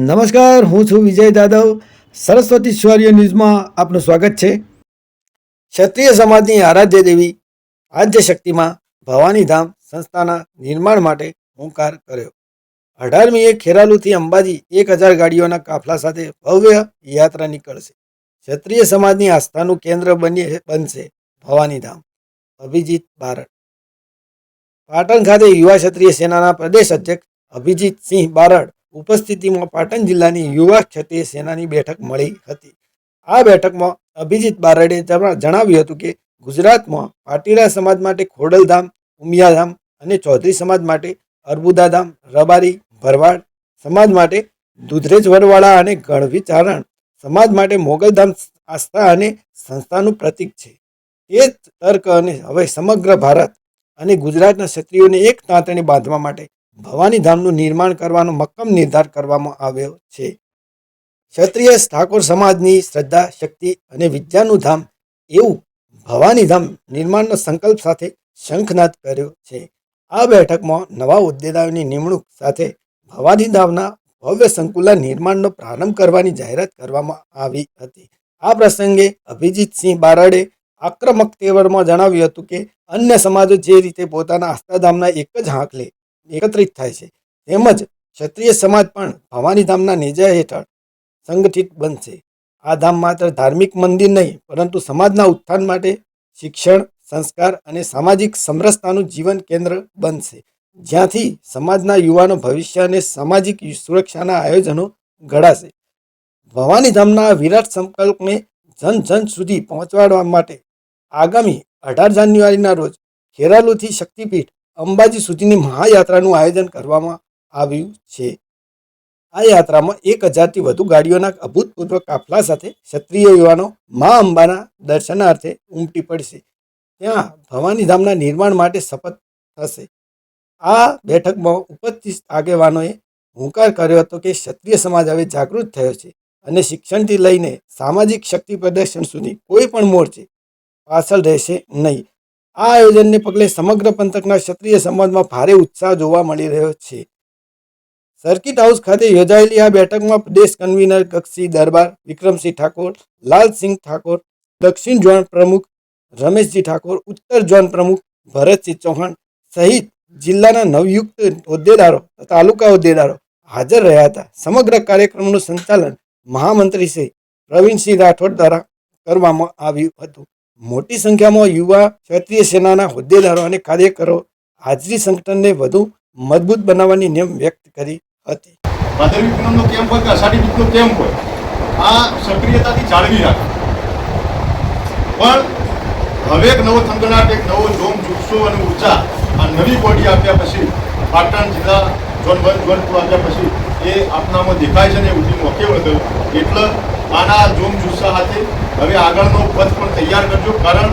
નમસ્કાર, હું છું વિજય દાદવ સરસ્વતી સ્વર્ય ન્યૂઝમાં આપનું સ્વાગત છે. ક્ષત્રિય સમાજની આરાધ્ય દેવી આદ્ય શક્તિમાં ભવાની ધામ સંસ્થાના નિર્માણ માટે હુંકાર કર્યો. અઢારમીએ ખેરાલુથી અંબાજી એક હજાર ગાડીઓના કાફલા સાથે ભવ્ય યાત્રા નીકળશે. ક્ષત્રિય સમાજની આસ્થાનું કેન્દ્ર બની બનશે ભવાની ધામ. અભિજીત બારડ. પાટણ ખાતે યુવા ક્ષત્રિય સેનાના પ્રદેશ અધ્યક્ષ અભિજીત સિંહ બારડ ઉપસ્થિતિમાં પાટણ જિલ્લાની યુવા ક્ષત્રિય સેનાની બેઠક મળી હતી. આ બેઠકમાં અભિજીત બારડે જણા- જણાવ્યું હતું કે ગુજરાતમાં પાટીરા સમાજ માટે ખોડલધામ, ઉમિયાધામ અને ચૌધરી સમાજ માટે અર્બુદાધામ, રબારી, ભરવાડ સમાજ માટે દુધરેજ વરવાળા અને ગણવી ચારણ સમાજ માટે મોગલધામ આસ્થા અને સંસ્થાનું પ્રતીક છે. તે જ તર્ક અને હવે સમગ્ર ભારત અને ગુજરાતના ક્ષત્રિયોને એક તાંતણી બાંધવા માટે ભવાની ધામનું નિર્માણ કરવાનો મક્કમ નિર્ધાર કરવામાં આવ્યો છે. ક્ષત્રિય ઠાકોર સમાજની શ્રદ્ધા, શક્તિ અને વિદ્યાનું ધામ એવું ભવાની ધામ નિર્માણનો સંકલ્પ સાથે શંખનાદ કર્યો છે. આ બેઠકમાં નવા હોદ્દેદારોની નિમણૂક સાથે ભવાની ધામના ભવ્ય સંકુલના નિર્માણનો પ્રારંભ કરવાની જાહેરાત કરવામાં આવી હતી. આ પ્રસંગે અભિજીતસિંહ બારડે આક્રમક તેવરમાં જણાવ્યું હતું કે, અન્ય સમાજો જે રીતે પોતાના આસ્થાધામના એક જ હાંકલે એકત્રિત થાય છે. તેમજ ક્ષત્રિય સમાજ પણ ભવાની ધામના નેજા હેઠળ સંગઠિત બનશે. આ ધામ માત્ર ધાર્મિક મંદિર નહીં, પરંતુ સમાજના ઉત્થાન માટે શિક્ષણ, સંસ્કાર અને સામાજિક સમરસતાનું જીવન કેન્દ્ર બનશે. જ્યાંથી સમાજના યુવાનો ભવિષ્ય અને સામાજિક સુરક્ષાના આયોજનો ઘડાશે. ભવાની ધામના વિરાટ સંકલ્પને જન જન સુધી પહોંચાડવા માટે આગામી અઢાર જાન્યુઆરીના રોજ ખેરાલુથી શક્તિપીઠ અંબાજી સુધીની મહાયાત્રાનું આયોજન કરવામાં આવ્યું છે. આ યાત્રામાં એક હજારથી વધુ ગાડીઓના અભૂતપૂર્વ કાફલા સાથે ક્ષત્રિય યુવાનો મા અંબાના દર્શનાર્થે ઉમટી પડશે. ત્યાં ભવાની ધામના નિર્માણ માટે શપથ થશે. આ બેઠકમાં ઉપસ્થિત આગેવાનોએ હુંકાર કર્યો હતો કે ક્ષત્રિય સમાજ હવે જાગૃત થયો છે અને શિક્ષણથી લઈને સામાજિક શક્તિ પ્રદર્શન સુધી કોઈ પણ મોરચે પાછળ રહેશે નહીં. આ આયોજનને પગલે સમગ્ર પંથકના ક્ષત્રિય સમાજમાં ભારે ઉત્સાહ જોવા મળી રહ્યો છે. સર્કિટ હાઉસ ખાતે યોજાયેલી આ બેઠકમાં પ્રદેશ કન્વીનર કક્ષી દરબાર, વિક્રમસિંહ ઠાકોર, લાલસિંહ ઠાકોર, દક્ષિણ ઝોન પ્રમુખ રમેશજી ઠાકોર, ઉત્તર ઝોન પ્રમુખ ભરતસિંહ ચૌહાણ સહિત જિલ્લાના નવયુક્ત હોદ્દેદારો તાલુકા હોદ્દેદારો હાજર રહ્યા હતા. સમગ્ર કાર્યક્રમનું સંચાલન મહામંત્રી શ્રી પ્રવીણસિંહ રાઠોડ દ્વારા કરવામાં આવ્યું હતું. મોટી સંખ્યામાં યુવા ક્ષત્રિય સેનાના હોદ્દેદારો અને કાર્યકરો હાજરી સંગઠનને વધુ મજબૂત બનાવવાની નેમ વ્યક્ત કરી હતી. ભાદરવી પૂનમનો કેમ્પ હોય કે અષાઢી બીજનો કેમ્પ હોય? આ સક્રિયતાથી જાળવી રાખે. પણ હવે એક નવો થનગનાટ એક નવો જોમ જુસ્સો અને ઊર્જા આ નવી બોડી આપ્યા પછી, પાટણ જિલ્લા જોન વન ટુ આપ્યા પછી એ આપણામાં દેખાય છે ને ઉઠી મોકે વળગર એટલે આના જોમ જુસ્સા સાથે હવે આગળનો પથ પણ તૈયાર કરજો. કારણ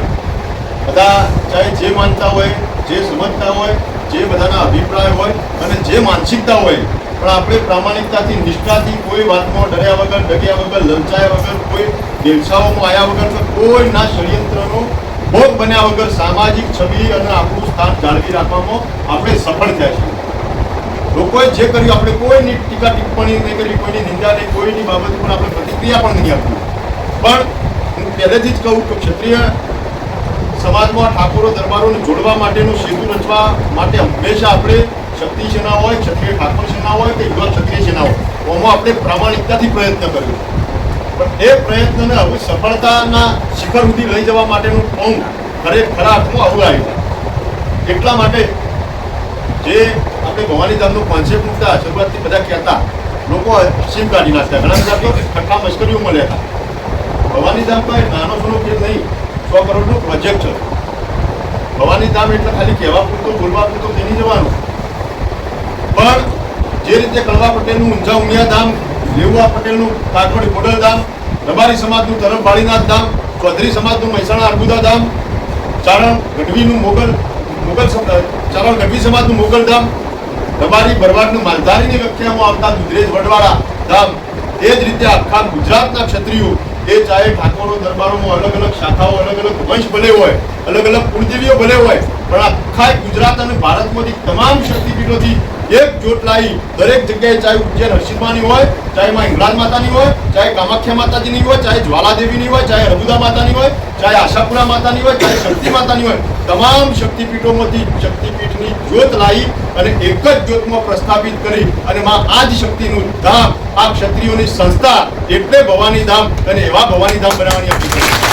બધા ચાહે જે માનતા હોય, જે સમજતા હોય, જે બધાના અભિપ્રાય હોય અને જે માનસિકતા હોય, પણ આપણે પ્રામાણિકતાથી, નિષ્ઠાથી કોઈ વાતમાં ડર્યા વગર, ડગ્યા વગર, લલચાયા વગર, કોઈ દેવસાઓમાં આવ્યા વગર કોઈ કોઈના ષડયંત્રનો ભોગ બન્યા વગર સામાજિક છબી અને આપણું સ્થાન જાળવી રાખવામાં આપણે સફળ થયા છીએ. લોકોએ જે કર્યું, આપણે કોઈની ટીકા ટિપ્પણી નહીં કરી, કોઈની નિંદા નહીં, કોઈની બાબત પર આપણે પ્રતિક્રિયા પણ નહીં આપી. પણ હું પહેલેથી જ કહું કે ક્ષત્રિય સમાજમાં ઠાકોરો દરબારોને જોડવા માટેનું સેતુ રચવા માટે હંમેશા આપણે શક્તિ સેના હોય, ક્ષત્રિય ઠાકોર સેના હોય કે યુવા ક્ષત્રિય સેના હોય ઓમાં આપણે પ્રામાણિકતાથી પ્રયત્ન કર્યો. પણ એ પ્રયત્નને હવે સફળતાના શિખર સુધી લઈ જવા માટેનું પંખ ખરેખર આવું આવ્યું એટલા માટે જે આપણે ભવાની ધામનું કોન્સેપ્ટ મૂકતા શરૂઆતથી બધા કહેતા, લોકો સીમ કાઢી નાખતા. ઘણા બધા તો ખટલા મશ્કરીઓ મળ્યા હતા. ભવાની ધામ કોઈ નાનો સોનો કે નહીં, સો કરોડનો પ્રોજેક્ટ છે. ભવાની ધામ એટલે ખાલી કહેવા પૂરતું, બોલવા કે નહીં જવાનું? પણ જે રીતે કડવા પટેલનું ઊંઝા ઉમિયા ધામ લેવા પટેલનું કાઠવડ ખોડલ ધામ, રબારી સમાજનું તરફ બાળીનાથ ધામ, ચૌધરી સમાજનું મહેસાણા અર્બુદા ધામ, ચારણ ગઢવીનું મોગલ મોગલ ચારણ ગઢવી સમાજનું મોગલ ધામ રબારી બરવાડનું માલધારીની વ્યાખ્યામાં આવતા દુધરેજ વડવાળા ધામ, એ જ રીતે આખા ગુજરાતના ક્ષત્રિયો, એ ચાહે ઠાકોરો દરબારોમાં અલગ અલગ શાખાઓ, અલગ અલગ વંશ ભલે હોય, અલગ અલગ કુળદેવીઓ ભલે હોય, પણ આખા ગુજરાત અને ભારતમાંથી તમામ શક્તિપીઠોથી એક જ્યોત લાવી દરેક જગ્યાએ ચાહે ઉજ્જૈન હર્ષિદમાની હોય ચાહે માં હિંગળાજ માતાની હોય ચાહે કામાખ્યા માતાજીની હોય ચાહે જ્વાલાદેવીની હોય ચાહે રઘુદા માતાની હોય ચાહે આશાપુરા માતાની હોય ચાહે શક્તિ માતાની હોય, તમામ શક્તિપીઠોમાંથી શક્તિપીઠની જ્યોત લાવી અને એક જ જ્યોતમાં પ્રસ્થાપિત કરી અને માં જ શક્તિનું ધામ, આ ક્ષત્રિયોની સંસ્થા, એટલે ભવાની ધામ અને એવા ભવાની ધામ બનાવવાની આપણી